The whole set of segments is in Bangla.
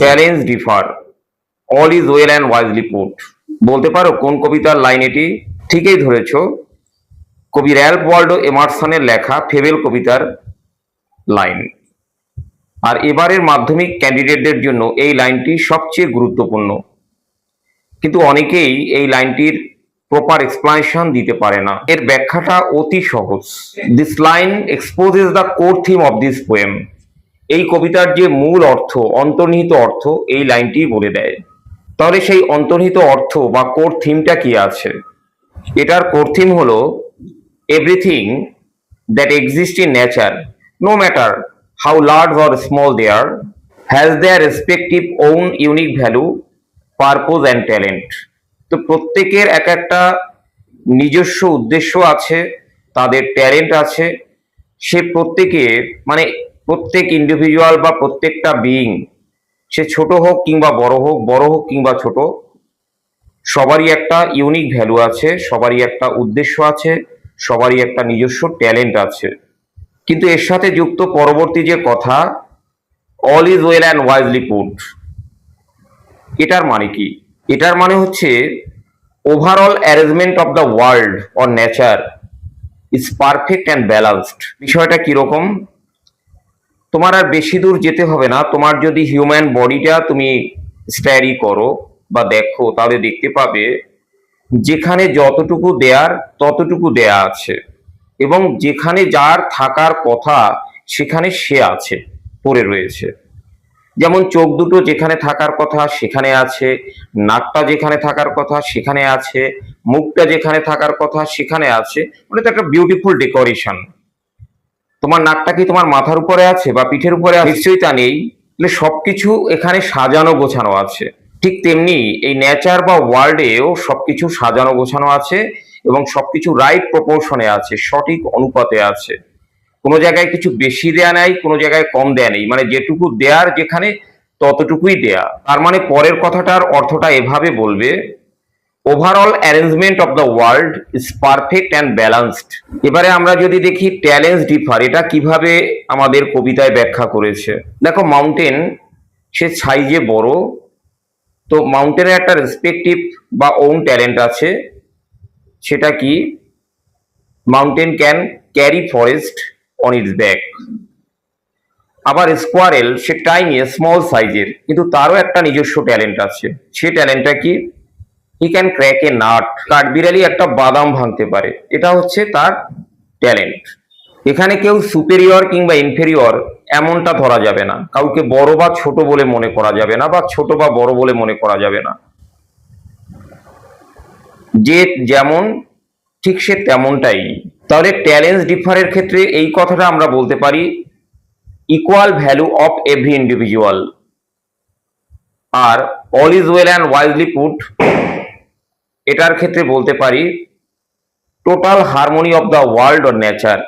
Talents differ all is well and wisely put বলতে পারো কোন কবিতার লাইন এটি? ঠিকই ধরেছ। কবি র্যাল্প ওয়াল্ডো এমারসনের লেখা ফেবেল কবিতার লাইন আর এবারের মাধ্যমিক ক্যান্ডিডেটদের জন্য এই লাইনটি সবচেয়ে গুরুত্বপূর্ণ। কিন্তু অনেকেই এই লাইনটির প্রপার এক্সপ্লানেশন দিতে পারে না। এর ব্যাখ্যাটা অতি সহজ। This line exposes the core theme of this poem এই কবিতার যে মূল অর্থ, অন্তর্নিহিত অর্থ, এই লাইনটি বলে দেয়। তাহলে সেই অন্তর্নিহিত অর্থ বা কোর থিমটা কি আছে? এটার কোর থিম হলো everything that exist in nature no matter how large or small they are has their respective own unique value purpose and talent তো প্রত্যেকের এক একটা নিজস্ব উদ্দেশ্য আছে, তাদের ট্যালেন্ট আছে, সে প্রত্যেকে মানে প্রত্যেক ইন্ডিভিজুয়াল বা প্রত্যেকটা বিইং সে ছোট হোক কিংবা বড় হোক বড় হোক কিংবা ছোট, সবারই একটা ইউনিক ভ্যালু আছে, সবারই একটা উদ্দেশ্য আছে, সবারই একটা নিজস্ব ট্যালেন্ট আছে। কিন্তু এর সাথে যুক্ত পরবর্তী যে কথা all is well and wisely put এটার মানে কি? এটার মানে হচ্ছে overall arrangement of the world or nature is perfect and balanced বিষয়টা কীরকম? তোমার আর বেশি দূর যেতে হবে না। তোমার যদি হিউম্যান বডিটা তুমি স্টাডি করো বা দেখো, তাহলে দেখতে পাবে যেখানে যতটুকু দেয়ার, ততটুকু দেয়া আছে। এবং যেখানে যার থাকার কথা, সেখানে সে আছে, পড়ে রয়েছে। যেমন চোখ দুটো যেখানে থাকার কথা, সেখানে আছে। নাকটা যেখানে থাকার কথা, সেখানে আছে। মুখটা যেখানে থাকার কথা, সেখানে আছে। মানে তো একটা বিউটিফুল ডেকোরেশন তোমার নাকটা কি তোমার মাথার উপরে আছে বা পিঠের উপরে? নিশ্চয়ই তা নেই। তাহলে সবকিছু এখানে সাজানো গোছানো আছে। ঠিক তেমনি এই নেচার বা ওয়ার্ল্ডেও সবকিছু সাজানো গোছানো আছে এবং সবকিছু রাইট প্রপোর্শনে আছে, সঠিক অনুপাতে আছে। কোনো জায়গায় কিছু বেশি দেয়া নেই, কোনো জায়গায় কম দেয়া নেই। মানে যেটুকু দেয়ার যেখানে, ততটুকুই দেয়া। তার মানে পরের কথাটার অর্থটা এভাবে বলবে overall arrangement of the world is perfect and balanced এবারে আমরা যদি দেখি ট্যালেন্স ডিফার এটা কীভাবে আমাদের কবিতায় ব্যাখ্যা করেছে? দেখো মাউন্টেন সে সাইজে বড়, তো মাউন্টেনের একটা রেসপেক্টিভ বা ওন ট্যালেন্ট আছে, সেটা কি? Mountain can carry forest on its back আবার স্কোয়ারেল সে টাইনি স্মল সাইজের কিন্তু তারও একটা নিজস্ব ট্যালেন্ট আছে। সে ট্যালেন্টটা কি? He can crack a nut কাঠবিড়ালি একটা বাদাম ভাঙতে পারে। এটা হচ্ছে তার ট্যালেন্ট এখানে কেউ সুপেরিয়র কিংবা ইনফেরিয়র এমনটা ধরা যাবে না। কাউকে বড় বা ছোট বলে মনে করা যাবে না বা ছোট বা বড় বলে মনে করা যাবে না। যে যেমন, ঠিক সে তেমনটাই। তাহলে ট্যালেন্স ডিফারের ক্ষেত্রে এই কথাটা আমরা বলতে পারি equal value of every individual R all is well and wisely put এটার ক্ষেত্রে বলতে পারি total harmony of the world or nature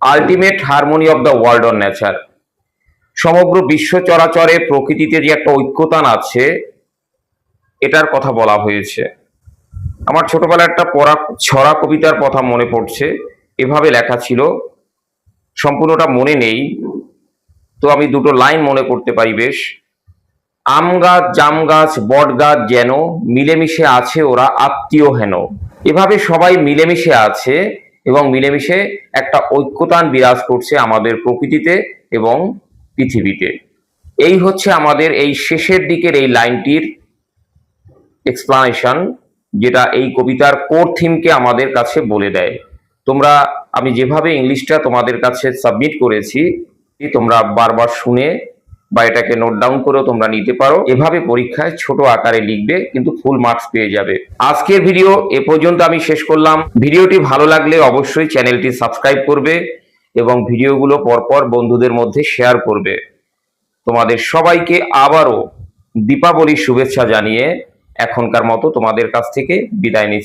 ultimate harmony of the world or nature সমগ্র বিশ্ব চরাচরে প্রকৃতিতে যে একটা ঐক্যতান আছে, এটার কথা বলা হয়েছে। আমার ছোটবেলায় একটা পড়া, ছড়া কবিতার কথা মনে পড়ছে। এভাবে লেখা ছিল, সম্পূর্ণটা মনে নেই, তো আমি দুটো লাইন মনে করতে পারি বেশ। আম গাছ, জাম গাছ, বট গাছ যেন মিলেমিশে আছে, ওরা আত্মীয় হেন। এভাবে সবাই মিলেমিশে আছে এবং মিলেমিশে একটা ঐক্যতান বিরাজ করছে আমাদের প্রকৃতিতে এবং পৃথিবীতে। এই হচ্ছে আমাদের এই শেষের দিকের এই লাইনটির এক্সপ্লানেশন যেটা এই কবিতার কোর থিমকে আমাদের কাছে বলে দেয়। তোমরা, আমি যেভাবে ইংলিশটা তোমাদের কাছে সাবমিট করেছি, তোমরা বারবার শুনে বা এটাকে নোট ডাউন করেও তোমরা নিতে পারো। এভাবে পরীক্ষায় ছোট আকারে লিখবে, কিন্তু ফুল মার্কস পেয়ে যাবে। আজকের ভিডিও এ পর্যন্ত আমি শেষ করলাম। ভিডিওটি ভালো লাগলে অবশ্যই চ্যানেলটি সাবস্ক্রাইব করবে এবং ভিডিওগুলো পরপর বন্ধুদের মধ্যে শেয়ার করবে। তোমাদের সবাইকে আবারও দীপাবলির শুভেচ্ছা জানিয়ে এখনকার মতো তোমাদের কাছ থেকে বিদায় নিচ্ছি।